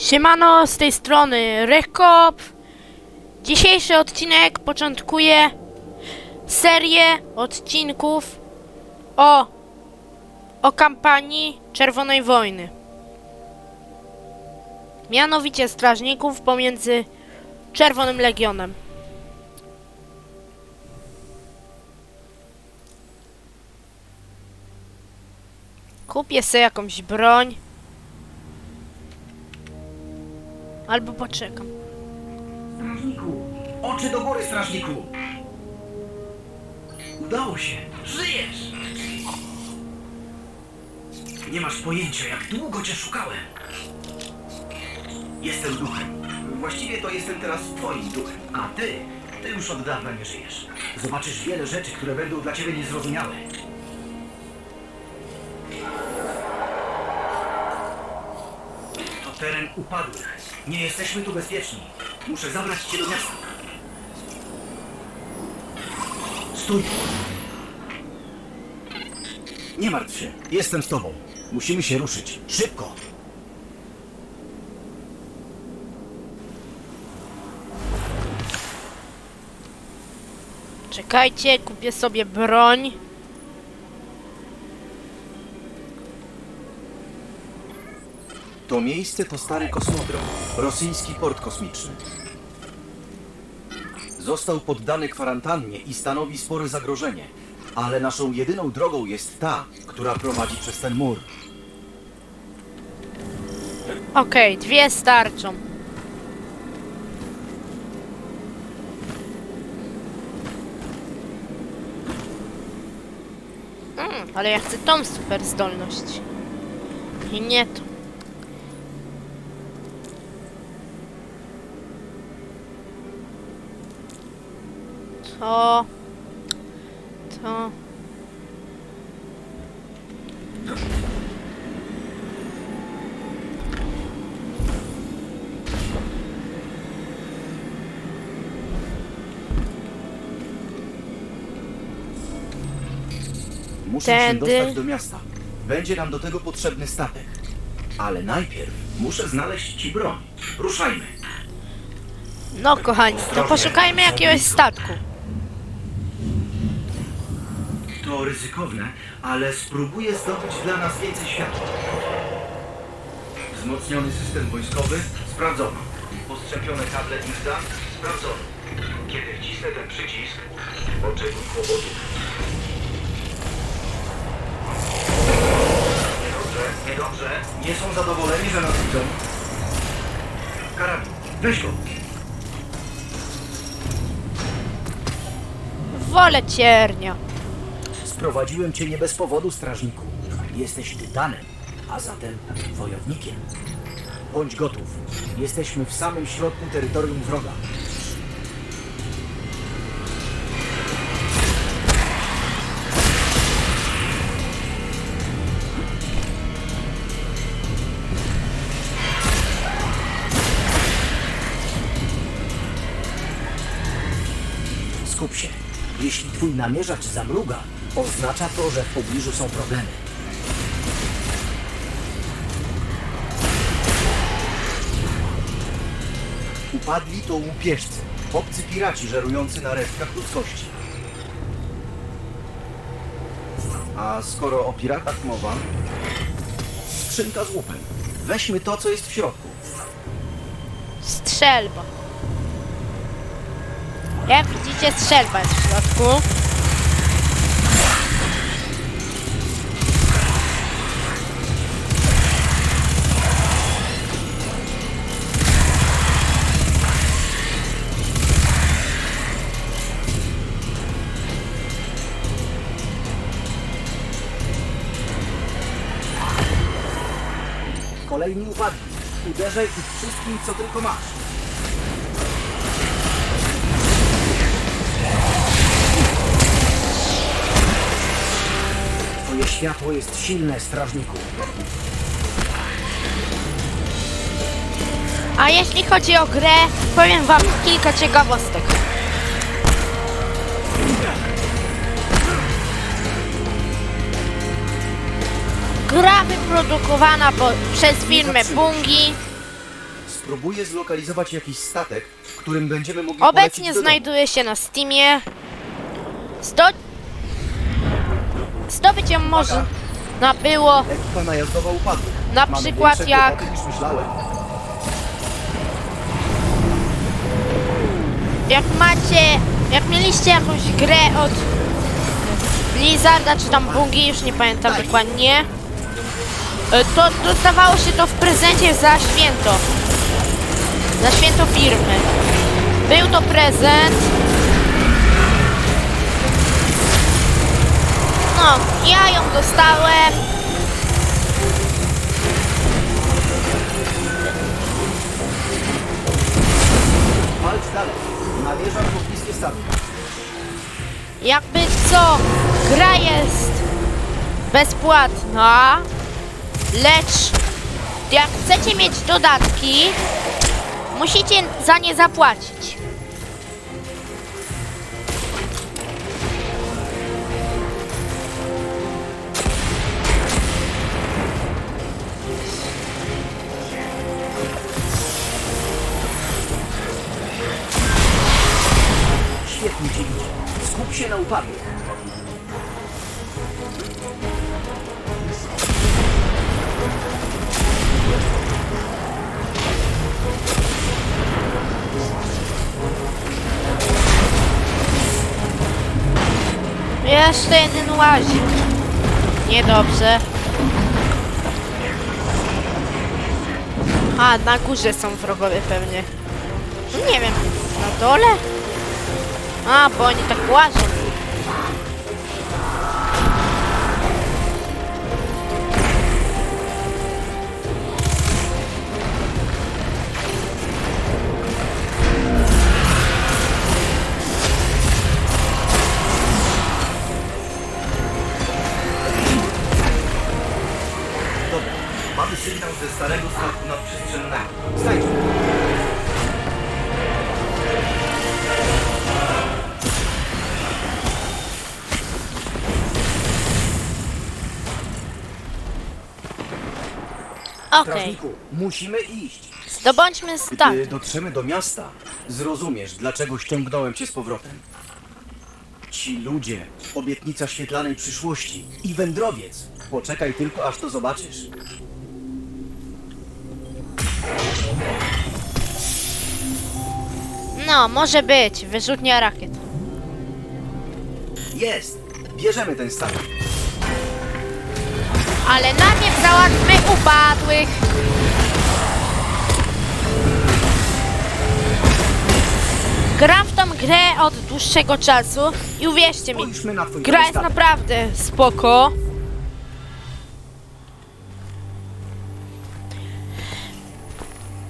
Siemano, z tej strony Rekop. Dzisiejszy odcinek początkuje serię odcinków o, o kampanii Czerwonej Wojny. Mianowicie strażników pomiędzy Czerwonym Legionem. Kupię sobie jakąś broń. Albo poczekam. Strażniku! Oczy do góry, strażniku! Udało się! Żyjesz! Nie masz pojęcia, jak długo cię szukałem. Jestem duchem. Właściwie to jestem teraz twoim duchem. A ty, ty już od dawna nie żyjesz. Zobaczysz wiele rzeczy, które będą dla ciebie niezrozumiałe. To teren upadłych. Nie jesteśmy tu bezpieczni. Muszę zabrać cię do miasta. Stój! Nie martw się. Jestem z tobą. Musimy się ruszyć. Szybko! Czekajcie, kupię sobie broń. To miejsce to stary kosmodrom, rosyjski port kosmiczny. Został poddany kwarantannie i stanowi spore zagrożenie, ale naszą jedyną drogą jest ta, która prowadzi przez ten mur. Okej, dwie starczą. Mm, ale ja chcę tą super zdolność. I nie to. To. To. Muszę Tędy. się dostać do miasta. Będzie nam do tego potrzebny statek. Ale najpierw muszę znaleźć ci broń. Ruszajmy. No kochani, to poszukajmy jakiegoś statku. Ryzykowne, ale spróbuję zdobyć dla nas więcej światła. Wzmocniony system wojskowy sprawdzono. Postrzępione kable Insta sprawdzono. Kiedy wcisnę ten przycisk, oczekuj kłopotów. Niedobrze, niedobrze. Nie są zadowoleni, że nas widzą. Karabin, weź go. Wolę ciernia. Sprowadziłem cię nie bez powodu, strażniku. Jesteś tytanem, a zatem wojownikiem. Bądź gotów. Jesteśmy w samym środku terytorium wroga. Skup się. Jeśli twój namierzacz zamruga, oznacza to, że w pobliżu są problemy. Upadli to łupieżcy, obcy piraci żerujący na resztkach ludzkości. A skoro o piratach mowa, skrzynka z łupem. Weźmy to, co jest w środku. Strzelba. Jak widzicie, strzelba jest w środku. Uderzaj ich wszystkim, co tylko masz. Twoje światło jest silne, strażniku. A jeśli chodzi o grę, powiem wam kilka ciekawostek. Gra wyprodukowana po, przez firmę Bungie Próbuję zlokalizować jakiś statek, którym będziemy mogli Obecnie polecieć do domu. znajduje się na Steamie. Sto... Zdobyć ją może na było. Ekipa najazdowa upadła. Na Mamy przykład większe jak- kłopoty niż myślałem. Jak macie, jak mieliście jakąś grę od Blizzarda czy tam Bungie, już nie pamiętam dokładnie, e, to dostawało się to w prezencie za święto. Za święto firmy. Był to prezent. No, ja ją dostałem. Walcz dalej. Pobliskie statki. Jakby co, gra jest bezpłatna, lecz jak chcecie mieć dodatki, musicie za nie zapłacić. Świetnie idzie. Skup się na upadłych. Jeszcze jeden łazik. Niedobrze. A, na górze są wrogowie pewnie. No Nie wiem, na dole? A, bo oni tak łażą. Okej, Strażniku, musimy iść. zdobądźmy Gdy statek. dotrzemy do miasta, zrozumiesz, dlaczego ściągnąłem cię z powrotem. Ci ludzie, obietnica świetlanej przyszłości i wędrowiec. Poczekaj tylko, aż to zobaczysz. No, może być. Wyrzutnia rakiet. Jest! Bierzemy ten statek. Ale najpierw załatwmy upadłych. Gram w tą grę od dłuższego czasu i uwierzcie mi, gra jest naprawdę spoko.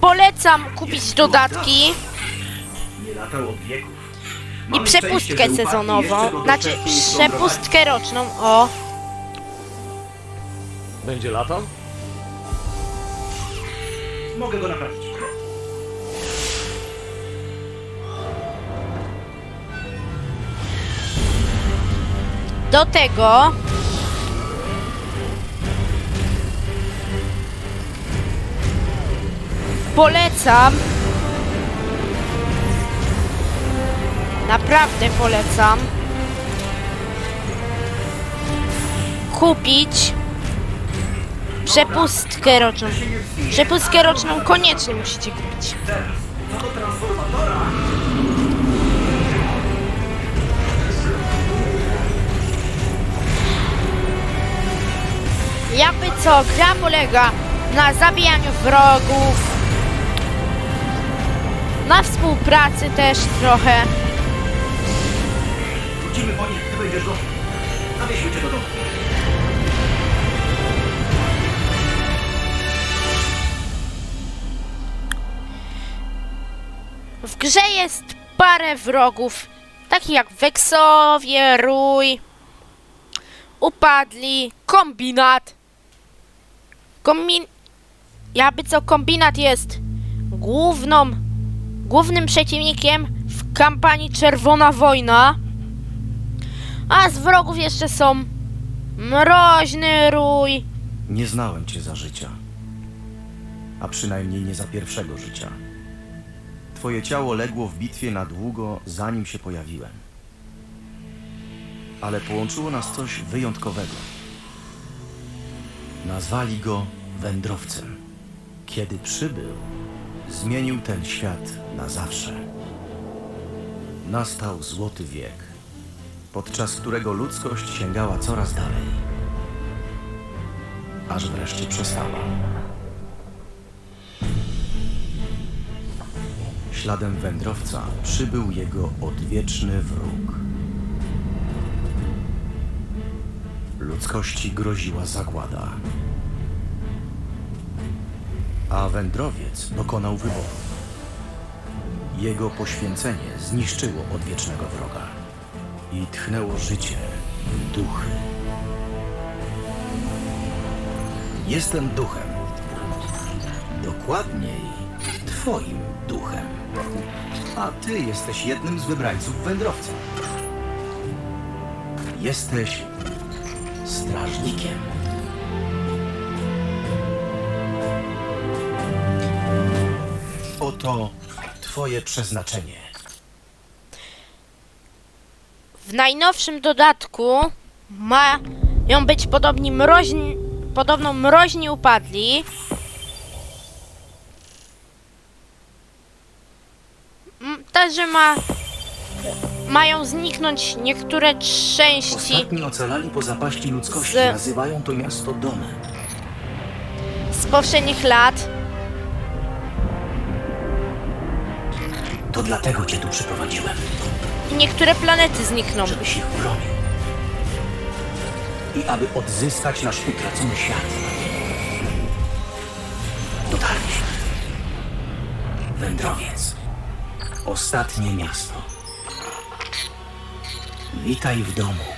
Polecam kupić dodatki wieków. i przepustkę sezonową, znaczy przepustkę roczną, o. Będzie latał? Mogę go naprawić. Do tego polecam naprawdę polecam kupić przepustkę roczną. Przepustkę roczną koniecznie musicie kupić. Jakby co, gra polega na zabijaniu wrogów, na współpracy też trochę. Wrócimy po nich, gdy będziesz gotów. Zawieźmy cię do domu. W grze jest parę wrogów, takich jak Weksowie, Rój, Upadli, Kombinat. Kombin... Jakby co, Kombinat jest główną, głównym przeciwnikiem w kampanii Czerwona Wojna. A z wrogów jeszcze są Mroźny Rój, Nie znałem cię za życia. a przynajmniej nie za pierwszego życia. Twoje ciało legło w bitwie na długo, zanim się pojawiłem. Ale połączyło nas coś wyjątkowego. Nazwali go wędrowcem. Kiedy przybył, zmienił ten świat na zawsze. Nastał złoty wiek, podczas którego ludzkość sięgała coraz dalej, aż wreszcie przestała. Śladem wędrowca przybył jego odwieczny wróg. Ludzkości groziła zagłada. A wędrowiec dokonał wyboru. Jego poświęcenie zniszczyło odwiecznego wroga i tchnęło życie w duchy. Jestem duchem. Dokładniej, twoim duchem. A ty jesteś jednym z wybrańców wędrowca. Jesteś strażnikiem. Oto twoje przeznaczenie. W najnowszym dodatku mają być podobni mroźni, podobno mroźni upadli. M, Także ma, mają zniknąć niektóre części Ostatni ocalali po zapaści ludzkości Z- nazywają to miasto domem. z poprzednich lat. To dlatego cię tu przyprowadziłem, I niektóre planety znikną. żebyś ich bronił. I aby odzyskać nasz utracony świat. Dotarliśmy. Wędrowiec. Ostatnie miasto. Witaj w domu.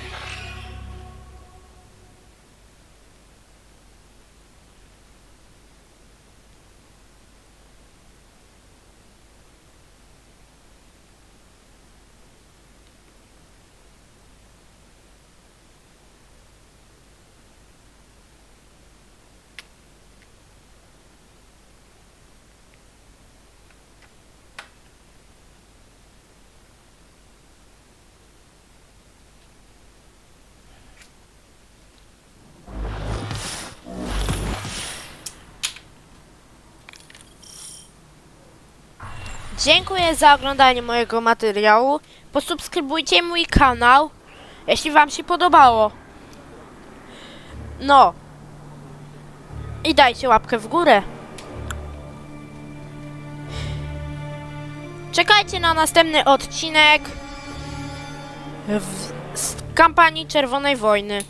Dziękuję za oglądanie mojego materiału. Posubskrybujcie mój kanał, jeśli Wam się podobało. No. I dajcie łapkę w górę. Czekajcie na następny odcinek z kampanii Czerwonej Wojny.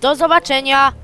Do zobaczenia.